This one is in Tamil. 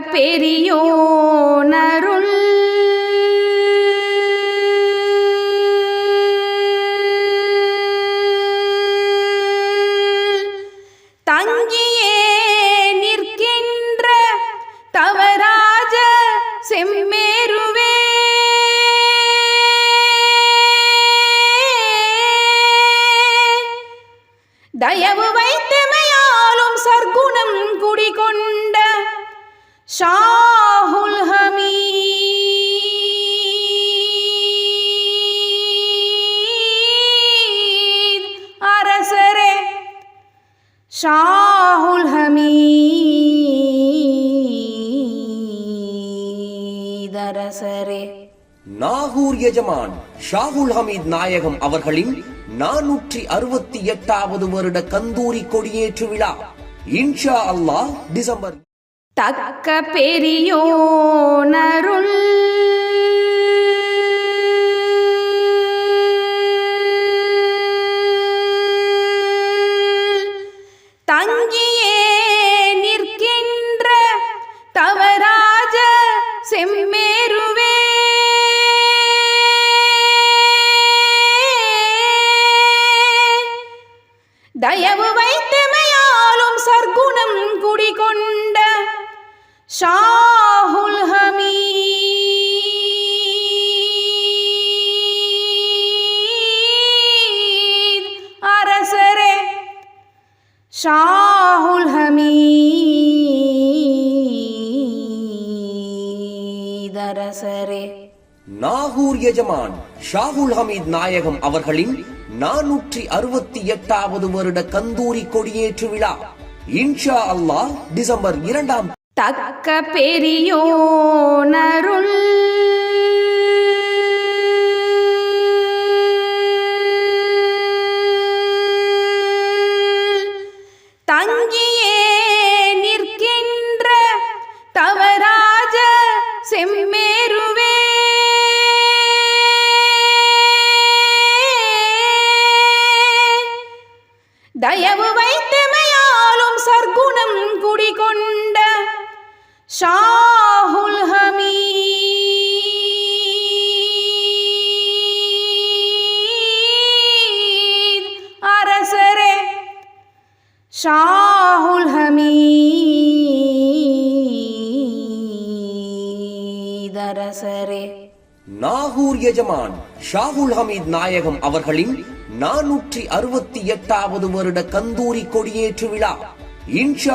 பெரியோனருள் தங்கியே நிற்கின்ற தவராஜ செம்மேருவே. தயவு வைத்தமையாலும் சர்க்குணம் குடிகொண்ட ஷாஹுல் ஹமீ. அரசரே ஷாஹுல் ஹமீத் அரசரே. நாகூர் எஜமான் ஷாகுல் ஹமீத் நாயகம் அவர்களின் நானூற்றி அறுபத்தி எட்டாவது வருட கந்தூரி கொடியேற்று விழா. இன்ஷா அல்லாஹ் டிசம்பர் தக்க பெரியோனருள். தங்கியே நிற்கின்ற தவராஜ செம்மேருவே. தயவு வைத்தமையாலும் சர்க்குணம் குடிகொண்ட ஷாஹுல் ஹமீ. அரசரே ஷாஹுல் ஹமீத் அரசரே நாகூர் எஜமான் ஷாகுல் ஹமீத் நாயகம் அவர்களின் நானூற்றி அறுபத்தி எட்டாவது வருட கந்தூரி கொடியேற்று விழா. இன்ஷா அல்லாஹ் டிசம்பர் இரண்டாம் தக்க பெரியோனருள். தங்கியே நிற்கின்ற தவராஜ செம்மேருவே. தயவு வைத்தமையாலும் சர்க்குணம் குடிகொண்டு ஷாஹுல் ஹமீ. அரசரே ஷாஹுல் ஹமீத் அரசரே நாகூர் எஜமான் ஷாகுல் ஹமீத் நாயகம் அவர்களின் நானூற்றி அறுபத்தி எட்டாவது வருட கந்தூரி கொடியேற்று விழா. இன்ஷா